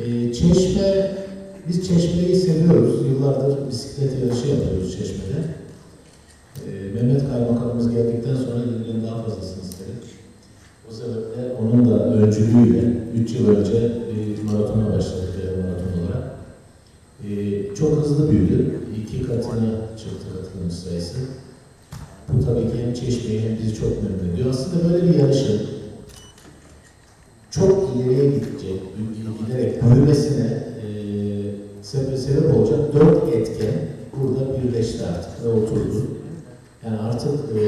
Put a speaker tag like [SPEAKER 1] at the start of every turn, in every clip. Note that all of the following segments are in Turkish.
[SPEAKER 1] Ee, Çeşme, biz Çeşme'yi seviyoruz. Yıllardır bisiklet yarışı yapıyoruz Çeşme'de. Ee, Mehmet Kaymakamımız geldikten sonra yeniden daha fazlasını istedik. O sebeple onun da öncülüğüyle 3 yıl önce bir maratona başladık, yarım maraton olarak. Ee, çok hızlı büyüdü. İki katına çıktı katılımcı sayısı. Bu tabii ki hem Çeşme'yi hem bizi çok memnun ediyor. Aslında böyle bir yarışın çok ileriye gidecek, giderek büyümesine e, sebep, olacak dört etken burada birleşti artık ve oturdu. Yani artık e,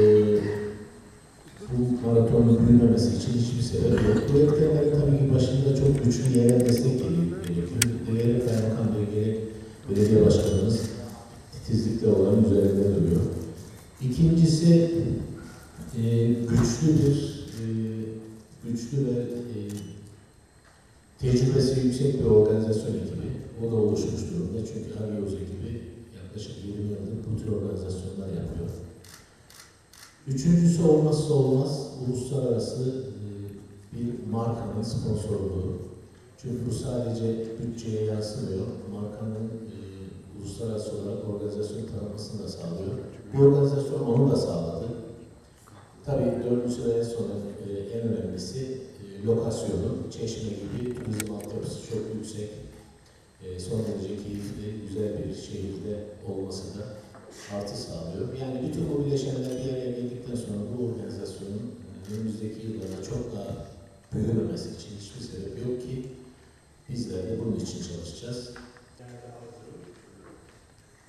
[SPEAKER 1] bu maratonun büyümemesi için hiçbir sebep yok. Bu etkenlerin tabii ki başında çok güçlü yerel destek geliyor. Gerek kaymakam bey, gerek belediye başkanımız titizlikle olan üzerinde duruyor. İkincisi e, güçlü bir güçlü ve e, tecrübesi yüksek bir organizasyon ekibi. O da oluşmuş durumda. Çünkü Arıyoruz ekibi yaklaşık 20 yıldır bu tür organizasyonlar yapıyor. Üçüncüsü olmazsa olmaz uluslararası e, bir markanın sponsorluğu. Çünkü bu sadece bütçeye yansımıyor. Markanın e, uluslararası olarak organizasyon tanınmasını da sağlıyor. Bu organizasyon onu da sağladı. Tabii dördüncü sıraya sonra e, en önemlisi e, lokasyonu. Çeşme gibi turizm altyapısı çok yüksek. E, son derece keyifli, güzel bir şehirde olması da artı sağlıyor. Yani bütün bu bileşenler bir araya geldikten sonra bu organizasyonun e, önümüzdeki yıllarda çok daha büyümemesi için hiçbir sebep yok ki bizler de bunun için çalışacağız.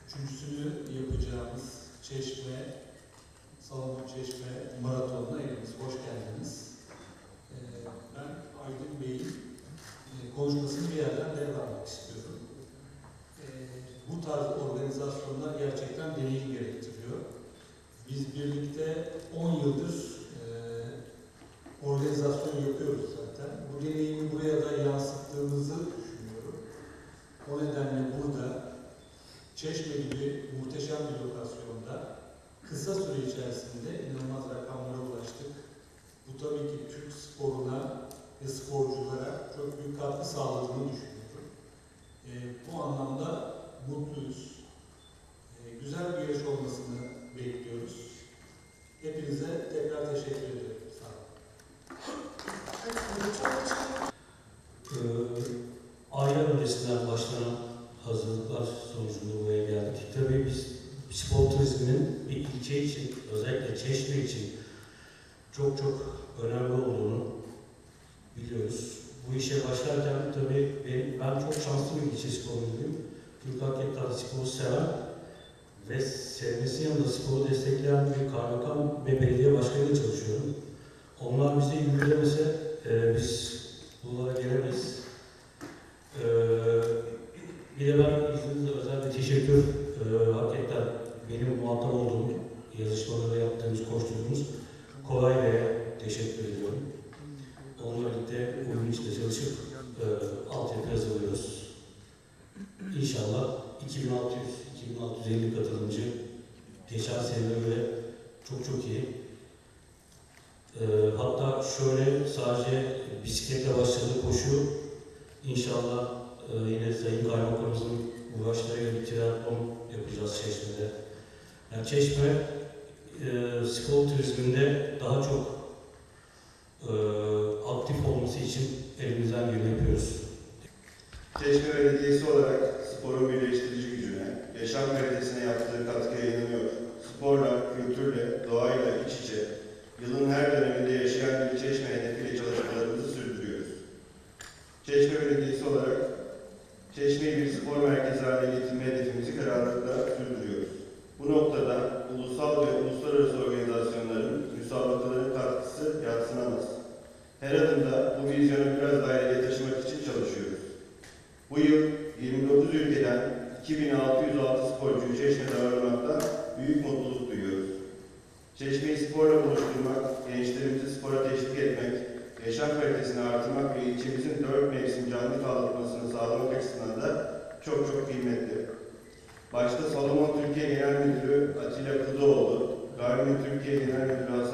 [SPEAKER 2] Üçüncüsünü yapacağımız Çeşme, Salomon Çeşme Maratonu'na hepiniz hoş geldiniz. Ee, ben Aydın Bey'in e, konuşmasını bir yerden devralmak istiyorum. Ee, bu tarz organizasyonlar gerçekten deneyim gerektiriyor. Biz birlikte 10 yıldır e, organizasyon yapıyoruz zaten. Bu deneyimi buraya da yansıttığımızı düşünüyorum. O nedenle burada Çeşme gibi muhteşem bir lokasyonda kısa süre içerisinde inanılmaz rakamlara ulaştık. Bu tabii ki Türk sporuna ve sporculara çok büyük katkı sağladığını düşünüyorum. Ee, bu anlamda mutluyuz. Ee, güzel bir yarış olmasını bekliyoruz. Hepinize tekrar teşekkür ederim. Sağ olun.
[SPEAKER 3] Ee, aylar öncesinden başlanan hazırlıklar sonucunda buraya geldik. Tabii biz spor turizminin bir ilçe için, özellikle Çeşme için çok çok önemli olduğunu biliyoruz. Bu işe başlarken tabii ben, ben çok şanslı bir ilçe Türk Hakikaten sporu seven ve sevmesi yanında sporu destekleyen bir kaymakam ve belediye başkanıyla çalışıyorum. Onlar bize yürülemese e, biz buralara gelemeyiz. Ee, bir de ben izninizle özel bir teşekkür e, hakikaten benim muhatap olduğum yazışmaları yaptığımız, koşturduğumuz Koray Bey'e teşekkür ediyorum. Onunla birlikte oyun içinde çalışıp e, altyapı hazırlıyoruz. İnşallah 2600-2650 katılımcı geçen seneye göre çok çok iyi. Ee, hatta şöyle sadece bisikletle başladı koşu. İnşallah e, yine Sayın Kaymakamımızın uğraşlarıyla bir triatlon yapacağız Çeşme'de. Yani Çeşme e, spor turizminde daha çok e, aktif olması için elimizden geleni yapıyoruz.
[SPEAKER 4] Çeşme Belediyesi olarak sporun birleştirici gücüne, yaşam kalitesine yaptığı katkıya inanıyor. Sporla, kültürle, doğayla iç içe, yılın her döneminde yaşayan bir Çeşme hedefiyle çalışmalarımızı sürdürüyoruz. Çeşme Belediyesi olarak Çeşme'yi bir spor merkezi haline getirme hedefimizi kararlılıkla sürdürüyoruz. Bu noktada ulusal ve uluslararası organizasyonların, müsabakaların katkısı yadsınamaz. Her adımda bu vizyonu biraz daha ileriye taşımak için çalışıyoruz. Bu yıl 29 ülkeden 2606 sporcuyu Çeşme'de ağırlamaktan büyük mutluluk duyuyoruz. Çeşme'yi sporla buluşturmak, gençlerimizi spora teşvik etmek, yaşam kalitesini artırmak ve ilçemizin dört mevsim canlı kalmasını sağlamak açısından da çok çok kıymetli. Başta Salomon Türkiye Genel Müdürü Atilla Kıdıoğlu, Garmin Türkiye Genel Müdürü Hasan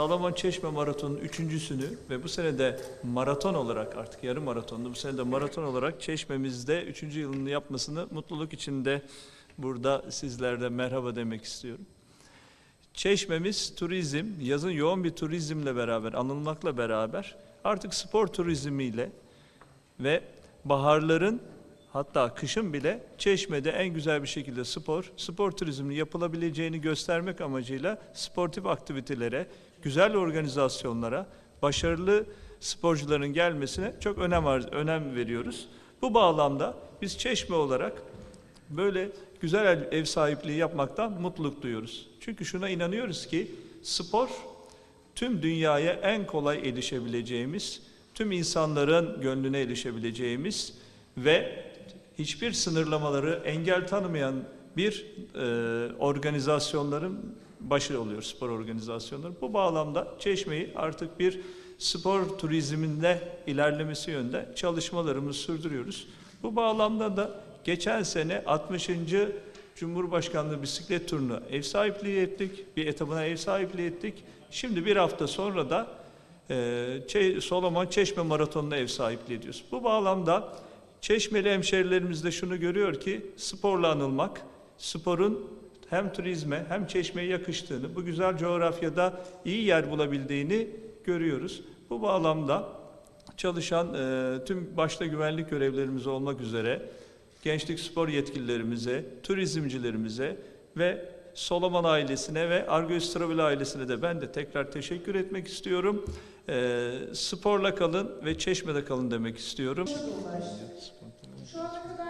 [SPEAKER 5] Salomon Çeşme Maratonu'nun üçüncüsünü ve bu sene de maraton olarak artık yarım maratondu bu sene de maraton olarak Çeşme'mizde üçüncü yılını yapmasını mutluluk içinde burada sizlerde merhaba demek istiyorum. Çeşmemiz turizm, yazın yoğun bir turizmle beraber, anılmakla beraber artık spor turizmiyle ve baharların hatta kışın bile Çeşme'de en güzel bir şekilde spor, spor turizminin yapılabileceğini göstermek amacıyla sportif aktivitelere, güzel organizasyonlara, başarılı sporcuların gelmesine çok önem önem veriyoruz. Bu bağlamda biz Çeşme olarak böyle güzel ev sahipliği yapmaktan mutluluk duyuyoruz. Çünkü şuna inanıyoruz ki spor tüm dünyaya en kolay erişebileceğimiz, tüm insanların gönlüne erişebileceğimiz ve hiçbir sınırlamaları engel tanımayan bir e, organizasyonların başı oluyor spor organizasyonları. Bu bağlamda Çeşme'yi artık bir spor turizminde ilerlemesi yönde çalışmalarımızı sürdürüyoruz. Bu bağlamda da geçen sene 60. Cumhurbaşkanlığı bisiklet turunu ev sahipliği ettik. Bir etabına ev sahipliği ettik. Şimdi bir hafta sonra da e, Solomon Çeşme Maratonu'na ev sahipliği ediyoruz. Bu bağlamda Çeşmeli hemşerilerimiz de şunu görüyor ki sporla anılmak, sporun hem turizme hem çeşmeye yakıştığını, bu güzel coğrafyada iyi yer bulabildiğini görüyoruz. Bu bağlamda çalışan e, tüm başta güvenlik görevlerimiz olmak üzere gençlik spor yetkililerimize, turizmcilerimize ve Solomon ailesine ve Argos Travel ailesine de ben de tekrar teşekkür etmek istiyorum. E, sporla kalın ve çeşmede kalın demek istiyorum.
[SPEAKER 6] Şu ana kadar